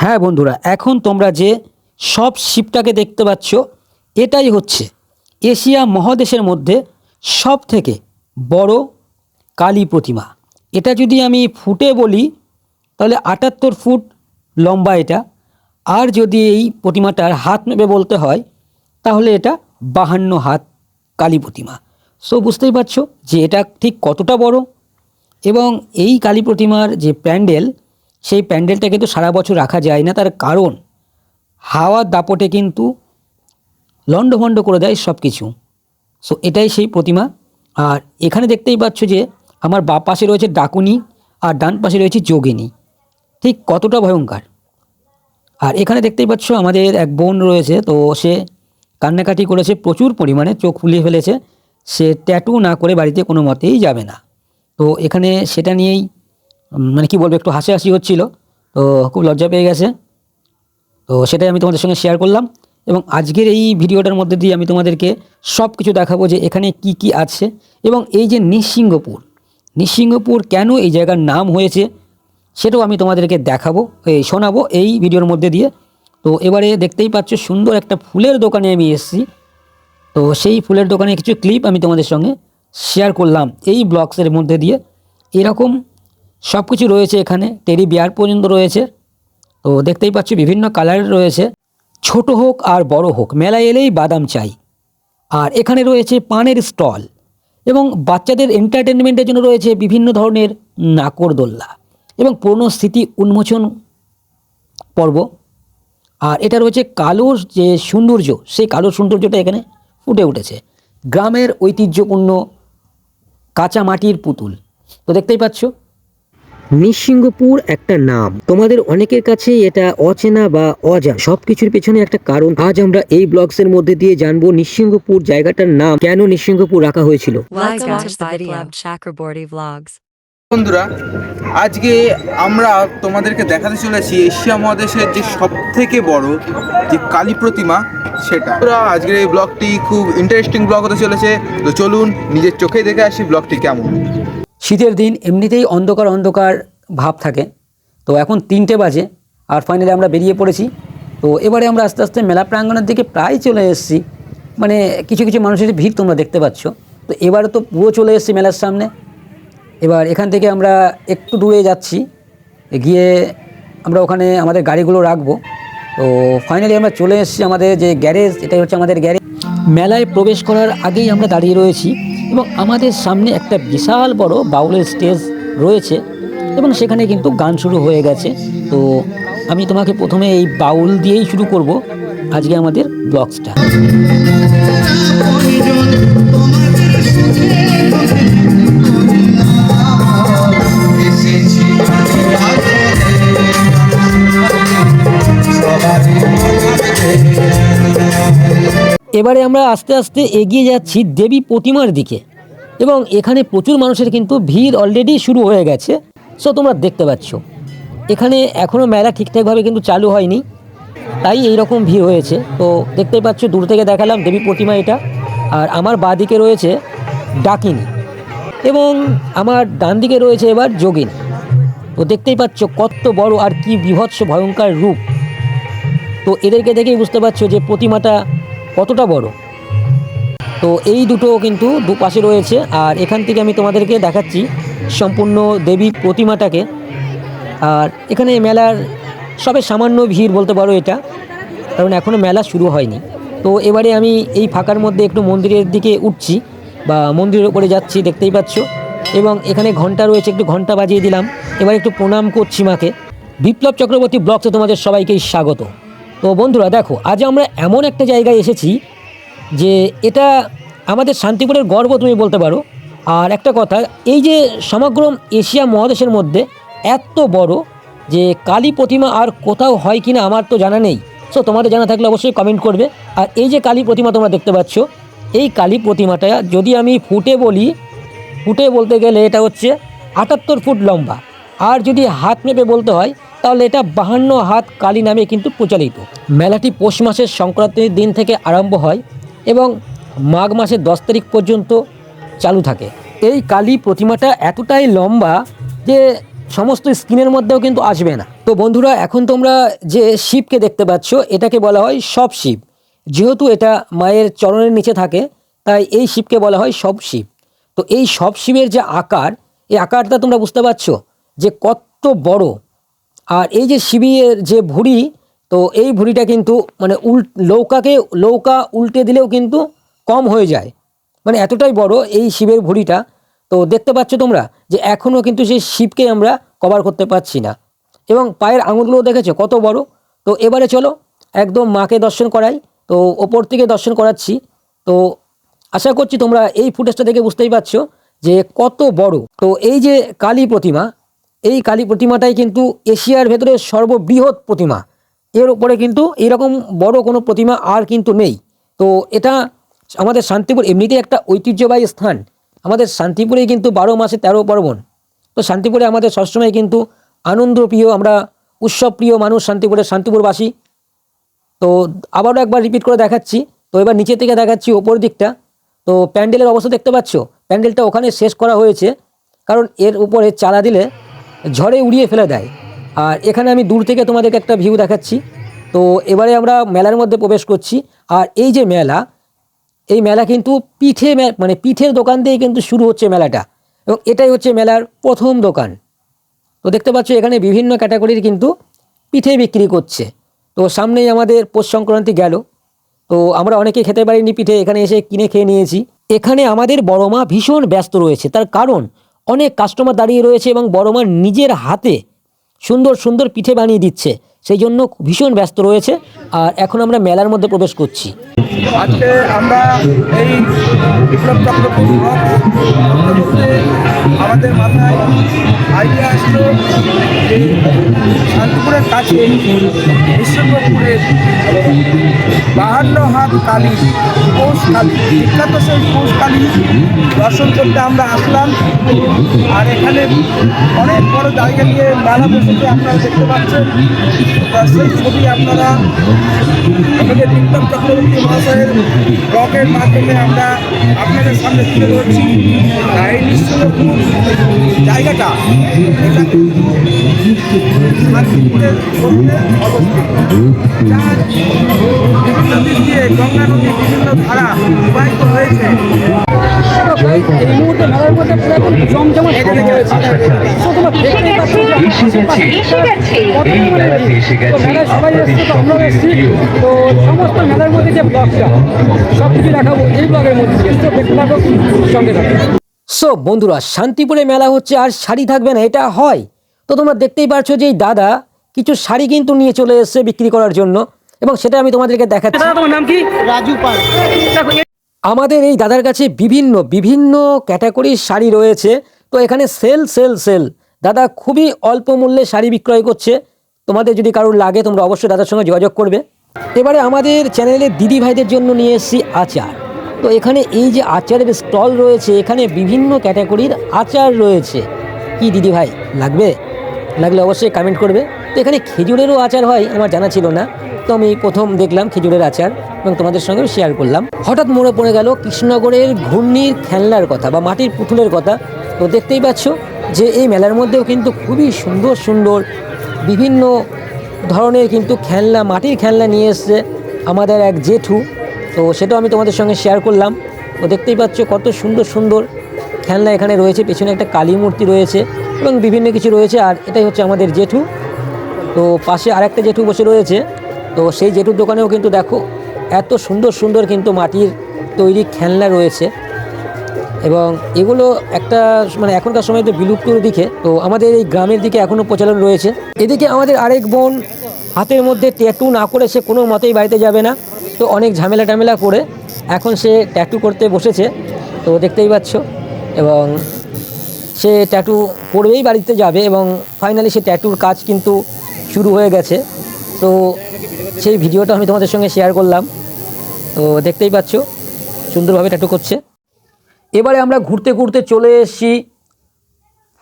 হ্যাঁ বন্ধুরা, এখন তোমরা যে সব শিপটাকে দেখতে পাচ্ছ, এটাই হচ্ছে এশিয়া মহাদেশের মধ্যে সব থেকে বড় কালী প্রতিমা। এটা যদি আমি ফুটে বলি, তাহলে আটাত্তর ফুট লম্বা এটা। আর যদি এই প্রতিমাটার হাত নেবে বলতে হয়, তাহলে এটা বাহান্ন হাত কালী প্রতিমা। সো বুঝতেই পারছ যে এটা ঠিক কতটা বড়। এবং এই কালী প্রতিমার যে প্যান্ডেল সেই প্যান্ডেলটা কিন্তু সারা বছর রাখা যায় না, তার কারণ হাওয়ার দাপটে কিন্তু লণ্ডভণ্ড করে দেয় সব কিছু সো এটাই সেই প্রতিমা। আর এখানে দেখতেই পাচ্ছ যে আমার বাঁ পাশে রয়েছে ডাকুনি আর ডান পাশে রয়েছে যোগিনী। ঠিক কতটা ভয়ঙ্কর। আর এখানে দেখতেই পাচ্ছ আমাদের এক বোন রয়েছে, তো সে কান্নাকাটি করেছে প্রচুর পরিমাণে, চোখ ফুলিয়ে ফেলেছে। সে ট্যাটু না করে বাড়িতে কোনো মতেই যাবে না। তো এখানে সেটা নিয়েই মানে কি বলব, একটু হাসি হাসি হচ্ছিল, তো খুব লজ্জা পেয়ে গেছে। তো সেটাই আমি তোমাদের সঙ্গে শেয়ার করলাম এবং আজকের এই ভিডিওটার মধ্যে দিয়ে আমি তোমাদেরকে সব কিছু দেখাবো যে এখানে কি কি আছে এবং এই যে নিঃসিংহপুর নিঃসিংহপুর কেন এই জায়গার নাম হয়েছে সেটাও আমি তোমাদেরকে দেখাবো এই শোনাবো এই ভিডিওর মধ্যে দিয়ে। তো এবারে দেখতেই পাচ্ছ সুন্দর একটা ফুলের দোকানে আমি এসেছি। তো সেই ফুলের দোকানে কিছু ক্লিপ আমি তোমাদের সঙ্গে শেয়ার করলাম এই ব্লগসের মধ্যে দিয়ে। এরকম সব কিছু রয়েছে এখানে। টেরি বিয়ার পর্যন্ত রয়েছে। তো দেখতেই পাচ্ছ, বিভিন্ন কালারের রয়েছে। ছোট হোক আর বড় হোক, মেলায় এলেই বাদাম চাই। আর এখানে রয়েছে পানের স্টল এবং বাচ্চাদের এন্টারটেনমেন্টের জন্য রয়েছে বিভিন্ন ধরনের নাকরদোল্লা এবং পুরনো স্মৃতি উন্মোচন পর্ব। আর এটা রয়েছে কালোর যে সৌন্দর্য, সেই কালো সৌন্দর্যটা এখানে ফুটে উঠেছে। গ্রামের ঐতিহ্যপূর্ণ কাঁচা মাটির পুতুল। তো দেখতেই পাচ্ছ নিঃসিংহপুর একটা নাম। তোমাদের অনেকের কাছে এটা অচেনা বা অজান। সবকিছুর পেছনে একটা কারণ। আজ আমরা এই ব্লগসের মধ্যে দিয়ে জানব নিঃসিংহপুর জায়গাটার নাম। কেন নিঃসিংহপুর রাখা হয়েছিল. বন্ধুরা আজকে আমরা তোমাদেরকে দেখাতে চলেছি এশিয়া মহাদেশের যে সব থেকে বড় যে কালী প্রতিমা সেটা। বন্ধুরা, আজকের এই ব্লগটি খুব ইন্টারেস্টিং ব্লগ হতে চলেছে। তো চলুন নিজের চোখে দেখে আসি ব্লগটি কেমন। শীতের দিন এমনিতেই অন্ধকার অন্ধকার ভাব থাকে। তো এখন তিনটে বাজে আর ফাইনালি আমরা বেরিয়ে পড়েছি। তো এবারে আমরা আস্তে আস্তে মেলা প্রাঙ্গণের দিকে প্রায় চলে এসেছি। মানে কিছু কিছু মানুষের ভিড় তোমরা দেখতে পাচ্ছ। তো এবারে তো পুরো চলে এসেছি মেলার সামনে। এবার এখান থেকে আমরা একটু দূরে যাচ্ছি। গিয়ে আমরা ওখানে আমাদের গাড়িগুলো রাখব। তো ফাইনালি আমরা চলে এসেছি আমাদের যে গ্যারেজ এটাই হচ্ছে আমাদের গ্যারেজ মেলায় প্রবেশ করার আগেই আমরা দাঁড়িয়ে রয়েছি। এবং আমাদের সামনে একটা বিশাল বড় বাউলের স্টেজ রয়েছে এবং সেখানে কিন্তু গান শুরু হয়ে গেছে। তো আমি তোমাকে প্রথমে এই বাউল দিয়েই শুরু করব। আজকে আমাদের ব্লগসটা। এবারে আমরা আস্তে আস্তে এগিয়ে যাচ্ছি দেবী প্রতিমার দিকে। এবং এখানে প্রচুর মানুষের কিন্তু ভিড় অলরেডি শুরু হয়ে গেছে। সো তোমরা দেখতে পাচ্ছ। এখানে এখনও মেলা ঠিকঠাকভাবে কিন্তু চালু হয়নি। তাই এই রকম ভিড় হয়েছে। তো, দেখতেই পাচ্ছ, দূর থেকে দেখালাম দেবী প্রতিমা এটা। আর আমার বাঁ দিকে রয়েছে ডাকিনী। এবং আমার ডান দিকে রয়েছে এবার যোগিনী। তো, দেখতেই পাচ্ছ, কত বড় আর কি বিভৎস ভয়ঙ্কর রূপ। তো, এদেরকে দেখেই বুঝতে পারছ যে প্রতিমাটা কতটা বড়? তো এই দুটো কিন্তু দুপাশে রয়েছে, আর এখান থেকে আমি তোমাদেরকে দেখাচ্ছি সম্পূর্ণ দেবী প্রতিমাটাকে। আর এখানে মেলার সবে সামান্য ভিড় বলতে পারো এটা, কারণ এখনও মেলা শুরু হয়নি। তো এবারে আমি এই ফাঁকার মধ্যে একটু মন্দিরের দিকে উঠছি, বা মন্দিরের উপরে যাচ্ছি, দেখতেই পাচ্ছ। এবং এখানে ঘণ্টা রয়েছে, একটু ঘণ্টা বাজিয়ে দিলাম। এবার একটু প্রণাম করছি মাকে। বিপ্লব চক্রবর্তী ব্লগসে তোমাদের সবাইকেই স্বাগত। তো বন্ধুরা দেখো, আজ আমরা এমন একটা জায়গায় এসেছি যে এটা আমাদের শান্তিপুরের গর্ব তুমি বলতে পারো। আর একটা কথা, এই যে সমগ্র এশিয়া মহাদেশের মধ্যে এত বড় যে কালী প্রতিমা আর কোথাও হয় কিনা আমার তো জানা নেই। সো তোমাদের জানা থাকলে অবশ্যই কমেন্ট করবে। আর এই যে কালী প্রতিমা তোমরা দেখতে পাচ্ছ, এই কালী প্রতিমাটা যদি আমি ফুটে বলি, ফুটে বলতে গেলে এটা হচ্ছে আটাত্তর ফুট লম্বা। আর যদি হাত মেপে বলতে হয়, তাহলে এটা বাহান্ন হাত কালী নামে কিন্তু প্রচলিত। মেলাটি পৌষ মাসের সংক্রান্তির দিন থেকে আরম্ভ হয় এবং মাঘ মাসের দশ তারিখ পর্যন্ত চালু থাকে। এই কালী প্রতিমাটা এতটাই লম্বা যে সমস্ত স্ক্রিনের মধ্যেও কিন্তু আসবে না। তো বন্ধুরা, এখন তোমরা যে শিবকে দেখতে পাচ্ছ, এটাকে বলা হয় সব শিব। যেহেতু এটা মায়ের চরণের নিচে থাকে, তাই এই শিবকে বলা হয় সব শিব। তো এই সব শিবের যে আকার, এই আকারটা তোমরা বুঝতে পারছ? যে কত বড়। আর এই যে শিবির যে ভুঁড়ি, তো এই ভুড়িটা কিন্তু মানে উল নৌকাকে, নৌকা উল্টে দিলেও কিন্তু কম হয়ে যায়। মানে এতটাই বড় এই শিবের ভুঁড়িটা। তো দেখতে পাচ্ছ তোমরা যে এখনও কিন্তু সেই শিবকে আমরা কভার করতে পারছি না। এবং পায়ের আঙুলগুলো দেখেছ কত বড়? তো এবারে চলো একদম মাকে দর্শন করাই। তো ওপর থেকে দর্শন করাচ্ছি। তো আশা করছি তোমরা এই ফুটেজটা দেখে বুঝতেই পারছ যে কত বড়। তো এই যে কালী প্রতিমা এই কালী প্রতিমাটাই কিন্তু এশিয়ার ভেতরে সর্ববৃহৎ প্রতিমা। এর উপরে কিন্তু এরকম বড় কোনো প্রতিমা আর কিন্তু নেই। তো এটা আমাদের শান্তিপুর এমনিতেই একটা ঐতিহ্যবাহী স্থান। আমাদের শান্তিপুরেই কিন্তু বারো মাসে তেরো পার্বণ। তো শান্তিপুরে আমাদের সবসময় কিন্তু আনন্দপ্রিয়, আমরা উৎসবপ্রিয় মানুষ শান্তিপুরের শান্তিপুরবাসী। তো আবারও একবার রিপিট করে দেখাচ্ছি। তো এবার নিচে থেকে দেখাচ্ছি ওপর দিকটা। তো প্যান্ডেলের অবস্থা দেখতে পাচ্ছ? প্যান্ডেলটা ওখানে শেষ করা হয়েছে। কারণ এর উপরে চালা দিলে ঝড়ে উড়িয়ে ফেলে দেয়। আর এখানে আমি দূর থেকে তোমাদেরকে একটা ভিউ দেখাচ্ছি। তো এবারে আমরা মেলার মধ্যে প্রবেশ করছি। আর এই যে মেলা, এই মেলা কিন্তু পিঠে মানে পিঠের দোকান দিয়ে কিন্তু শুরু হচ্ছে মেলাটা। এবং এটাই হচ্ছে মেলার প্রথম দোকান। তো দেখতে পাচ্ছ, এখানে বিভিন্ন ক্যাটাগরির কিন্তু পিঠে বিক্রি করছে। তো সামনেই আমাদের পৌষ সংক্রান্তি গেল। তো আমরা অনেকে খেতে পারিনি পিঠে, এখানে এসে কিনে খেয়ে নিয়েছি। এখানে আমাদের বড় মা ভীষণ ব্যস্ত রয়েছে। তার কারণ অনেক কাস্টমার দাঁড়িয়ে রয়েছে এবং বড় মা নিজের হাতে সুন্দর সুন্দর পিঠে বানিয়ে দিচ্ছে। সেই জন্য ভীষণ ব্যস্ত রয়েছে আর এখন আমরা মেলার মধ্যে প্রবেশ করছি। আজকে আমরা এই বিপ্লব আমাদের মাথায় আইডিয়া যে শান্তিপুরের কাছে বিশ্বপুরের বাহান্ন হাত কালী পৌষ কালী, বিখ্যাত সেই পৌষ কালী দর্শন করতে আমরা আসলাম। আর এখানে অনেক বড় জায়গা নিয়ে মেলা বসেছে, আপনারা দেখতে পাচ্ছেন। সেই ছবি আপনারা আমাদের বিপ্লব চক্রবর্তী মহাশয়ের ব্লগের মাধ্যমে আমরা আপনাদের সামনে তুলে ধরছি এই নিশ্চয়পুর জায়গাটা শান্তিপুরের মধ্যে অবস্থিত যার বিভিন্ন দিক দিয়ে গঙ্গা নদী বিভিন্ন ধারা প্রবাহিত হয়েছে এই মুহূর্তে মেলার মধ্যে পুরো জমজমাট এখানে রয়েছে তো তোমরা দেখতেই পাচ্ছ যে এসে গেছে এসে গেছে এই মেলাতে এসে গেছে আপনাদের প্রিয়। তো সমস্ত মেলার মধ্যে যে ব্লগটা সব কিছু দেখাবো এই ব্লগের মধ্যে। দিয়ে। তো দেখতে থাকো সঙ্গে থাকো। সো বন্ধুরা শান্তিপুরে মেলা হচ্ছে আর শাড়ি থাকবে না এটা হয়। তো তোমরা দেখতেই পারছ যে এই দাদা কিছু শাড়ি কিন্তু নিয়ে চলে এসেছে বিক্রি করার জন্য এবং সেটা আমি তোমাদেরকে দেখাচ্ছি। তোমার নাম কি? রাজু পাল। আমাদের এই দাদার কাছে বিভিন্ন বিভিন্ন ক্যাটাগরির শাড়ি রয়েছে। তো এখানে সেল সেল সেল দাদা খুবই অল্প মূল্যে শাড়ি বিক্রয় করছে। তোমাদের যদি কারোর লাগে, তোমরা অবশ্যই দাদার সঙ্গে যোগাযোগ করবে। এবারে আমাদের চ্যানেলে দিদি ভাইদের জন্য নিয়ে এসেছি আচার। তো এখানে এই যে আচারের স্টল রয়েছে, এখানে বিভিন্ন ক্যাটাগরির আচার রয়েছে। কি দিদি ভাই, লাগবে? লাগলে অবশ্যই কমেন্ট করবে। তো এখানে খেজুরেরও আচার হয়, আমার জানা ছিল না। তো আমি প্রথম দেখলাম খেজুরের আচার এবং তোমাদের সঙ্গেও শেয়ার করলাম। হঠাৎ মনে পড়ে গেল কৃষ্ণনগরের ঘূর্ণির খেলনার কথা বা মাটির পুতুলের কথা। তো দেখতেই পাচ্ছ যে এই মেলার মধ্যেও কিন্তু খুবই সুন্দর সুন্দর বিভিন্ন ধরনের কিন্তু খেলনা, মাটির খেলনা নিয়ে এসছে আমাদের এক জেঠু। তো সেটাও আমি তোমাদের সঙ্গে শেয়ার করলাম। তো দেখতেই পাচ্ছ কত সুন্দর সুন্দর খেলনা এখানে রয়েছে। পেছনে একটা কালী মূর্তি রয়েছে এবং বিভিন্ন কিছু রয়েছে আর এটাই হচ্ছে আমাদের জেঠু। তো পাশে আরেকটা জেঠু বসে রয়েছে। তো সেই জেঠুর দোকানেও কিন্তু দেখো এত সুন্দর সুন্দর কিন্তু মাটির তৈরি খেলনা রয়েছে। এবং এগুলো একটা মানে এখনকার সময় তো বিলুপ্তর দিকে, তো আমাদের এই গ্রামের দিকে এখনও প্রচলন রয়েছে। এদিকে আমাদের আরেক বোন হাতের মধ্যে ট্যাটু না করে সে কোনো মতেই বাড়িতে যাবে না, তো অনেক ঝামেলা টামেলা করে এখন সে ট্যাটু করতে বসেছে, তো দেখতেই পাচ্ছ। এবং সে ট্যাটু করবেই বাড়িতে যাবে এবং ফাইনালি সে ট্যাটুর কাজ কিন্তু শুরু হয়ে গেছে। তো সেই ভিডিওটা আমি তোমাদের সঙ্গে শেয়ার করলাম। তো দেখতেই পাচ্ছ, সুন্দরভাবে ট্যাটু করছে। এবারে আমরা ঘুরতে ঘুরতে চলে এসেছি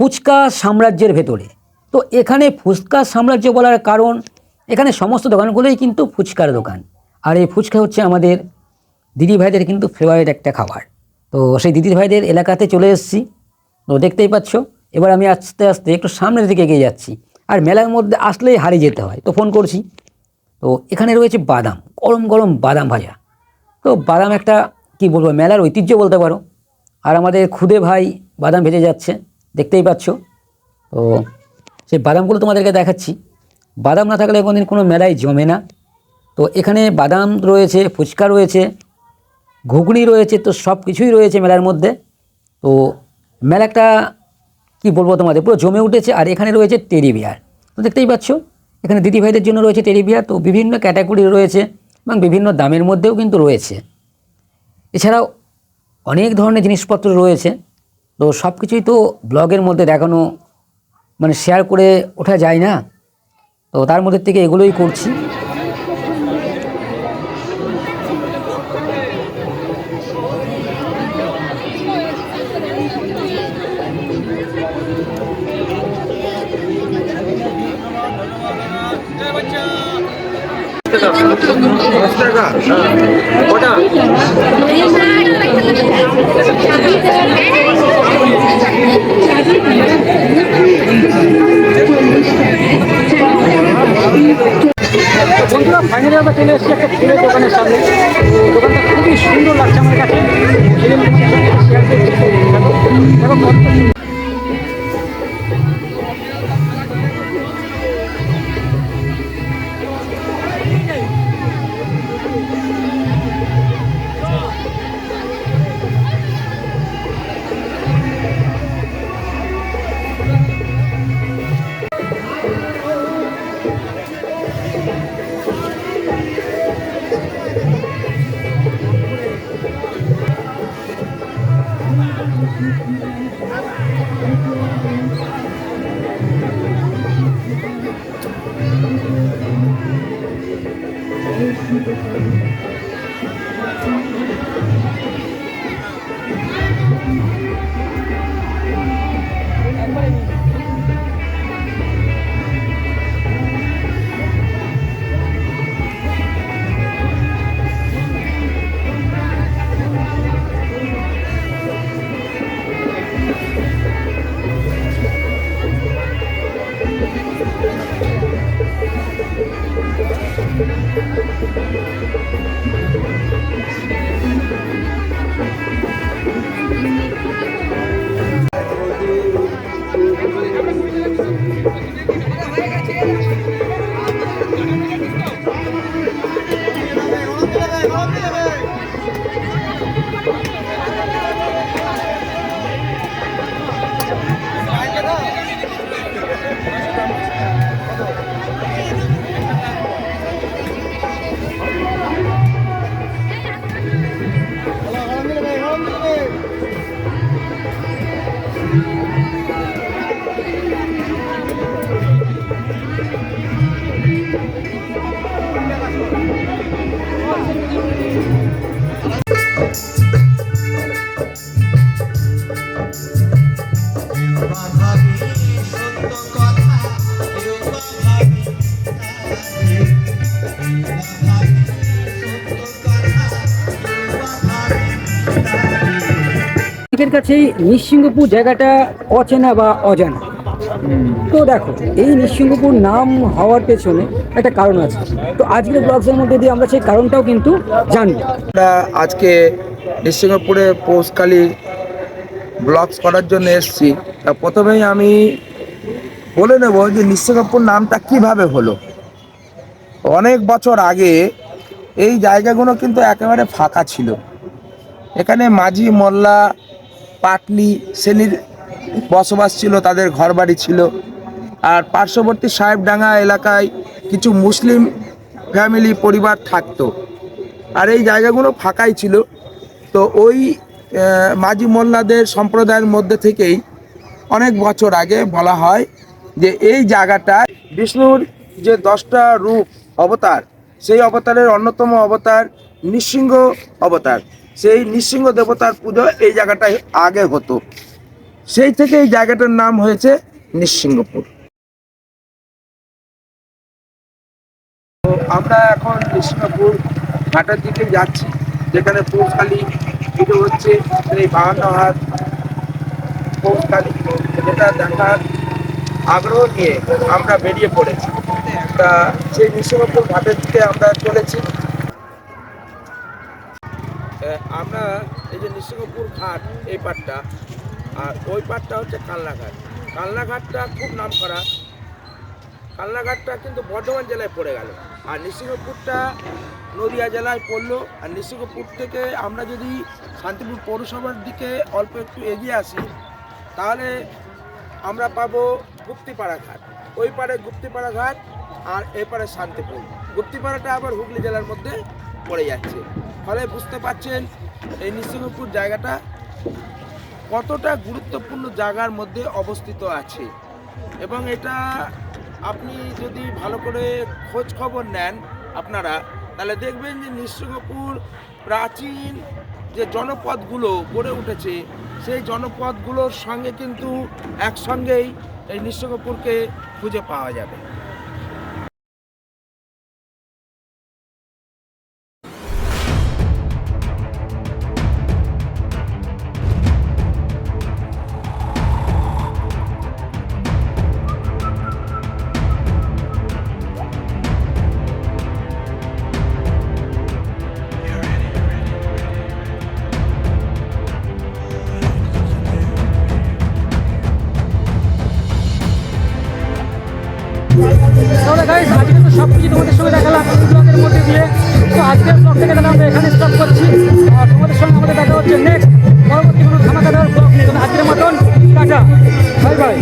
ফুচকা সাম্রাজ্যের ভেতরে। তো এখানে ফুচকা সাম্রাজ্য বলার কারণ, এখানে সমস্ত দোকানগুলোই কিন্তু ফুচকার দোকান। আর এই ফুচকা হচ্ছে আমাদের দিদি ভাইদের কিন্তু ফেভারিট একটা খাবার। তো সেই দিদি ভাইদের এলাকাতে চলে এসেছি। তো দেখতেই পাচ্ছ, এবার আমি আস্তে আস্তে একটু সামনের দিকে এগিয়ে যাচ্ছি। আর মেলার মধ্যে আসলেই হারিয়ে যেতে হয়। তো ফোন করছি। তো এখানে রয়েছে বাদাম, গরম গরম বাদাম ভাজা। তো বাদাম একটা, কি বলব, মেলার ঐতিহ্য বলতে পারো। আর আমাদের খুদে ভাই বাদাম ভেজে যাচ্ছে, দেখতেই পাচ্ছ। তো সেই বাদামগুলো তোমাদেরকে দেখাচ্ছি। বাদাম না থাকলে কোনোদিন কোনো মেলায় জমে না। তো এখানে বাদাম রয়েছে, ফুচকা রয়েছে, ঘুগনি রয়েছে, তো সব কিছুই রয়েছে মেলার মধ্যে। তো মেলাটা কি বলব তোমাদের, পুরো জমে উঠেছে আর এখানে রয়েছে টেরি তো দেখতেই পাচ্ছ, এখানে দিদি ভাইদের জন্য রয়েছে টেরি বিয়ার। তো বিভিন্ন ক্যাটাগরি রয়েছে এবং বিভিন্ন দামের মধ্যেও কিন্তু রয়েছে। এছাড়াও অনেক ধরনের জিনিসপত্র রয়েছে। তো সব কিছুই তো ব্লগের মধ্যে দেখানো মানে শেয়ার করে ওঠা যায় না। তো তার মধ্যে থেকে এগুলোই করছি। কটা? বন্ধুরা ফাইনালি আমরা চলে এসেছি একটা ফুলের দোকানের সামনে। দোকানটা খুবই সুন্দর লাগছে আমার কাছে। শেয়ার はい。দেখো কত অনেকের কাছেই নিঃসিংহপুর জায়গাটা অচেনা বা অজানা। তো দেখো, এই নিঃসিংহপুর নাম হওয়ার পেছনে একটা কারণ আছে। তো আজকের ব্লগসের মধ্যে দিয়ে আমরা সেই কারণটাও কিন্তু জানব। আমরা আজকে নিশ্চিংহপুরে পৌষকালী ব্লগস করার জন্য এসেছি। তা প্রথমেই আমি বলে নেব যে নিশ্চিংহপুর নামটা কীভাবে হলো। অনেক বছর আগে এই জায়গাগুলো কিন্তু একেবারে ফাঁকা ছিল। এখানে মাঝি, মোল্লা পাটলি শ্রেণির বসবাস ছিল, তাদের ঘরবাড়ি ছিল। আর পার্শ্ববর্তী সাহেবডাঙ্গা এলাকায় কিছু মুসলিম ফ্যামিলি পরিবার থাকতো। আর এই জায়গাগুলো ফাঁকাই ছিল। তো ওই মাঝি মোল্লাদের সম্প্রদায়ের মধ্যে থেকেই অনেক বছর আগে বলা হয় যে এই জায়গাটায় বিষ্ণুর যে দশটা রূপ অবতার, সেই অবতারের অন্যতম অবতার নৃসিংহ অবতার। সেই নৃসিংহ দেবতার পুজো এই জায়গাটায় আগে হতো। সেই থেকে এই জায়গাটার নাম হয়েছে নৃসিংহপুর। আমরা এখন নৃসিংহপুর ঘাটের দিকে যাচ্ছি, যেখানে পৌষালি পুজো হচ্ছে, সেই বাহান্ন হাত পৌষকালী যেটা দেখার আগ্রহ নিয়ে আমরা বেরিয়ে পড়েছি। তা সেই নৃসিংহপুর ঘাটের দিকে আমরা চলেছি। আমরা এই যে নৃসিংহপুর ঘাট, এই পাটটা, আর ওই পাটটা হচ্ছে কালনাঘাট। কালনাঘাটটা খুব নাম করা কালনাঘাটটা কিন্তু বর্ধমান জেলায় পড়ে গেল। আর নৃসিংহপুরটা নদিয়া জেলায় পড়ল। আর নৃসিংহপুর থেকে আমরা যদি শান্তিপুর পৌরসভার দিকে অল্প একটু এগিয়ে আসি, তাহলে আমরা পাবো গুপ্তিপাড়া ঘাট। ওই পাড়ে গুপ্তিপাড়া ঘাট আর এপারে শান্তিপুর। গুপ্তিপাড়াটা আবার হুগলি জেলার মধ্যে পড়ে যাচ্ছে। ফলে বুঝতে পারছেন এই নৃসিংহপুর জায়গাটা কতটা গুরুত্বপূর্ণ জায়গার মধ্যে অবস্থিত আছে। এবং এটা আপনি যদি ভালো করে খোঁজ খবর নেন আপনারা, তাহলে দেখবেন যে নৃসিংহপুর প্রাচীন যে জনপদগুলো গড়ে উঠেছে, সেই জনপদগুলোর সঙ্গে কিন্তু একসঙ্গেই এই নৃসিংহপুরকে খুঁজে পাওয়া যাবে। তোমাদের সঙ্গে দেখালাম এই ব্লকের মধ্যে দিয়ে। তো আজকের ব্লগ থেকে তাহলে আমরা এখানে স্টপ করছি। আর তোমাদের সঙ্গে আমাদের দেখা হচ্ছে নেক্সট পরবর্তী কোনো ধামাকাদার ব্লগ নিয়ে আজকের মতন টাটা। Bye bye.